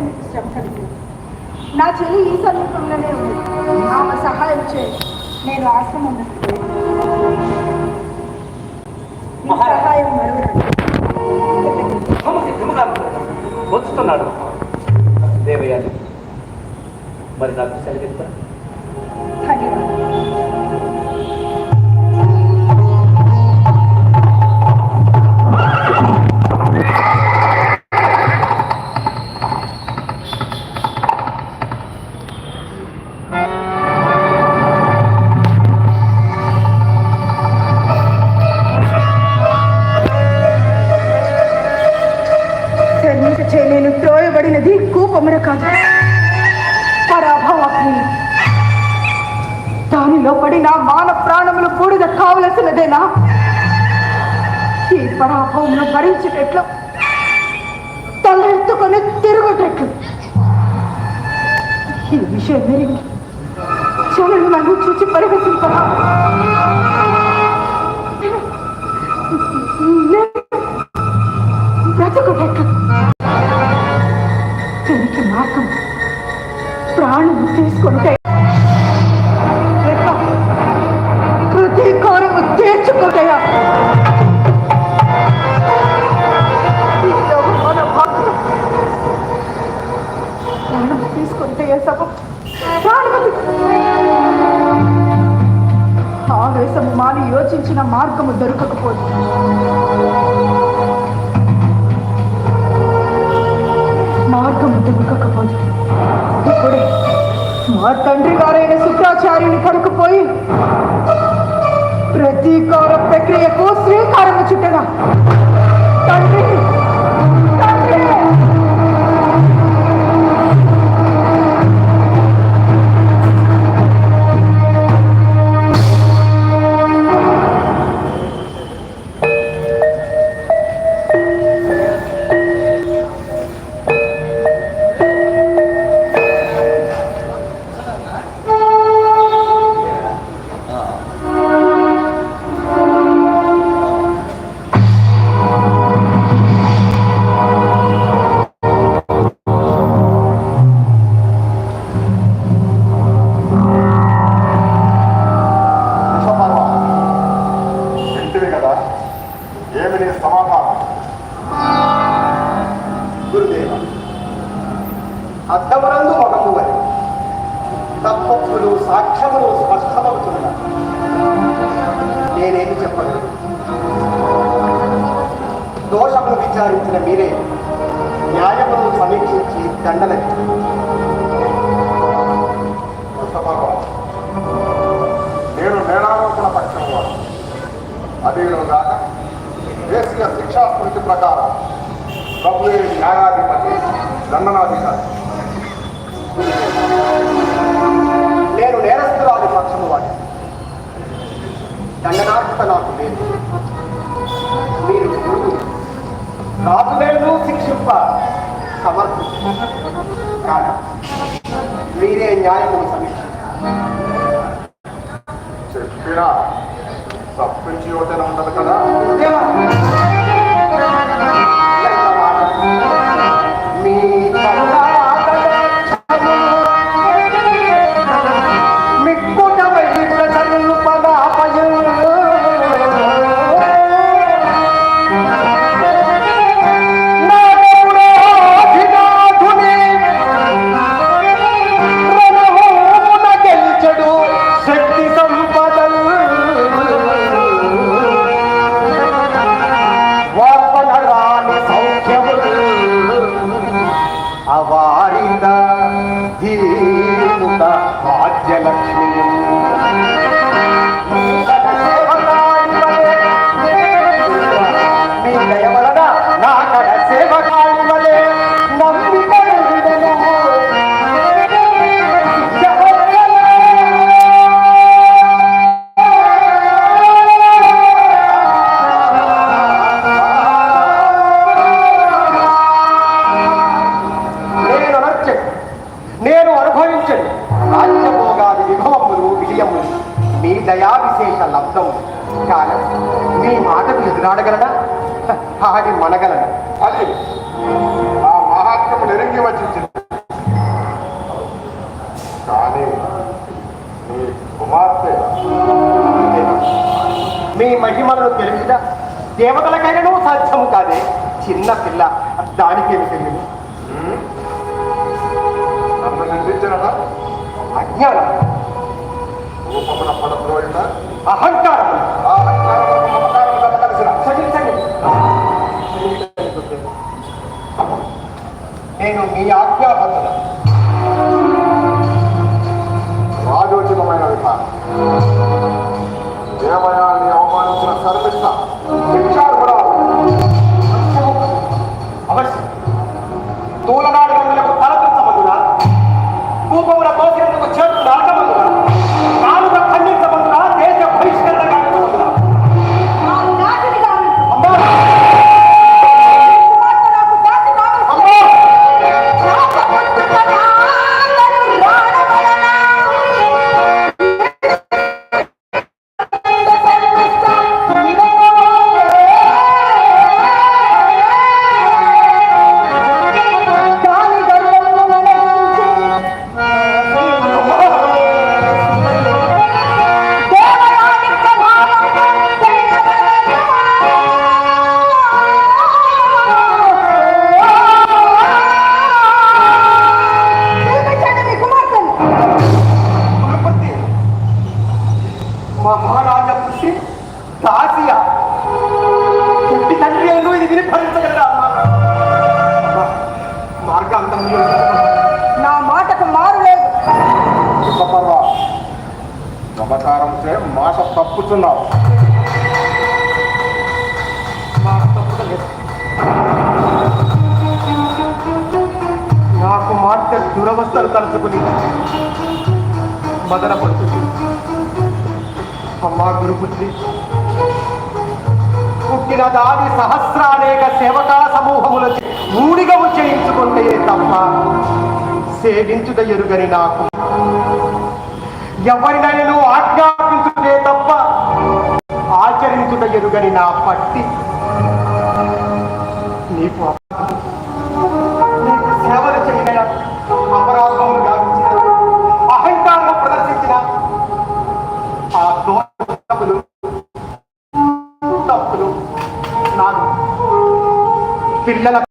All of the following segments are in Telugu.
ఎందుకు శ్రమ కలిగింది. నా చెల్లి ఈ సమీపంలోనే ఉంది. ఆమె సహాయం చేయి. నేను ఆశ్రమం సహాయం వస్తున్నాడు దేవయాని మరి నాకు సెలవిస్తా అనేది కూపమున కాదు. పరాభవాగ్ని దానిలో పడిన మాన ప్రాణములు బూడిద కావలసినదేనా? ఈ పరాభవమును భరించేటట్లు తలెత్తుకొని తిరుగుటట్లు. ఈ విషయం మెరిగి జనులు నన్ను చూసి పరిహసింపరా. ప్రాణం తీసుకుంటే తీర్చుకుంటాయా తీసుకుంటే ఆవేశము మాని యోచించిన మార్గము దొరకకపోదు. మార్గము దొరకకపోదు. ఇప్పుడే మా తండ్రి గారైన శుక్రాచార్యుని కడుకుపోయి ప్రతీకార ప్రక్రియకు శ్రీకారము చుట్టగా తండ్రి దోషములు విచారించిన మీరే న్యాయమును సమీక్షించి దండన నేను నేరారోపణ పక్షం వాడు. అదేలో వేసిన దేశీయ శిక్షా స్మృతి ప్రకారం ప్రభుత్వ న్యాయాధిపతి దండనాధికారి నేను నేరస్తురాలి పక్షము వాడి దండనార్హత నాకు లేదు. మీరు రాజులను శిక్షింప సమర్థు కాదు మీరే న్యాయమును సమీక్ష. చెప్పినా తప్పించి యోచన ఉండదు కదా? కాలం. నీ మాటకు ఎదురాడగలడా ఆడి మనగలడా అది ఆ మహాత్మ నిరంగి వచ్చింది. కానీ నీ కుమార్తె మీ మహిమలను తెలిసిదా దేవతలకైనా సాధ్యం కాదే. చిన్న పిల్ల దానికి ఏమి తెలియదు? నన్ను నిందించడా అజ్ఞానం. అహంకారం. నేను మీ ఆజ్ఞాబద్ధుడు రాజోచితమైన విధానం. దేవయాన్ని అవమానించిన శర్మిష్ట శిక్షార్హురాలు అవశ్యం. తూలనాడు గంగలకు తలపించమందున మాట నాకు మాట దురవస్థలు తలుచుకుని మదన పడుతుంది అమ్మా గురుపుత్రి పుట్టిన దాని సహస్రానేక సేవకా సమూహముల మూడిగా ఉచ్చరించుకుంటే తప్ప సేవించుట ఎరుగని నాకు ఎవరినైనా ఆజ్ఞా ఎరుగని నా పట్టి. నీకు నీకు సేవలు చేయగల అపరాధములు గావించిన అహంకారం ప్రదర్శించిన ఆ దోషములు తప్పులు నాకు పిల్లల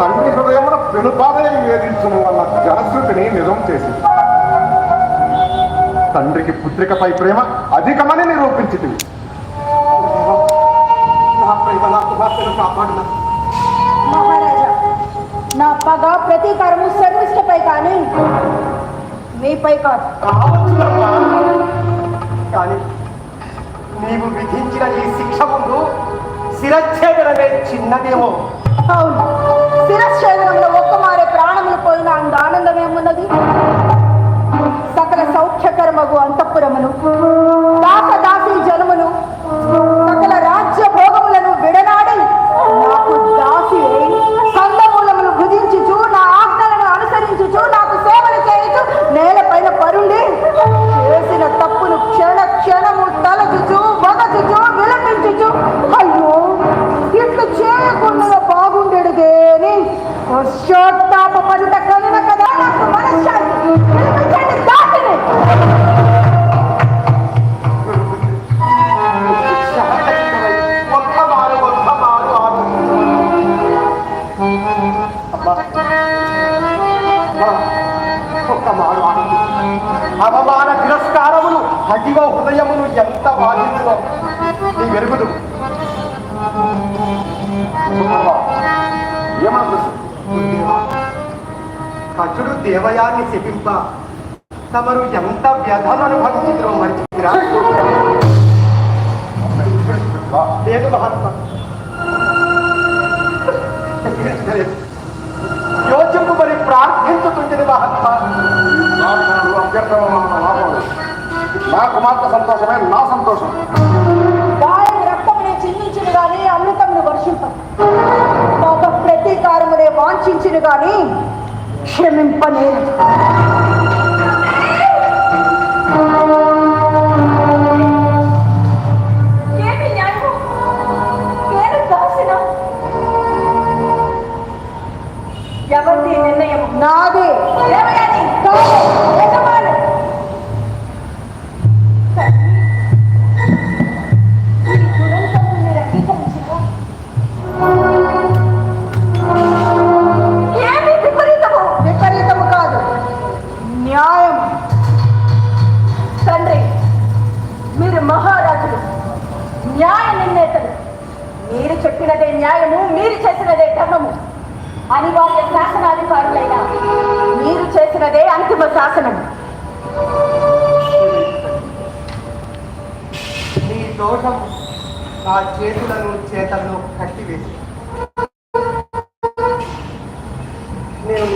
తండ్రి హృదయమున పెనుపాదయం వేధించడం వల్ల జనశ్రుతిని నిజం చేసింది. తండ్రికి పుత్రికపై ప్రేమ అధికమని నిరూపించింది. నా పగ ప్రతీకారము శర్మిష్టపై కానీ మీపై కాదు. కానీ నీవు విధించిన ఈ శిక్ష ముందు శిరచ్ఛేదనమే చిన్నదేమో. అవును. శిరశ్చేదనంలో ఒక్క మారే ప్రాణములు పోయిన అంత ఆనందం ఏమున్నది సకల సౌఖ్యకరమగు అంతఃపురమును దాస దాసి జనమును అర్జునుడు దేవయాన్ని శపింప. తమరు ఎంత వ్యధను అనుభవించిందో మంచిరా లేదు మహాత్మ. యోచకు మరి ప్రార్థించుతుంటుంది మహాత్మ. నా కుమార్తె సంతోషమే నా సంతోషం. చిందించిన గాని అమృతమును వర్షింప. పాప ప్రతీకారమునే వాంఛించిన గాని Chamem-me paneiro. దోషం నా చేతులను చేతలను కట్టివేసి. నేను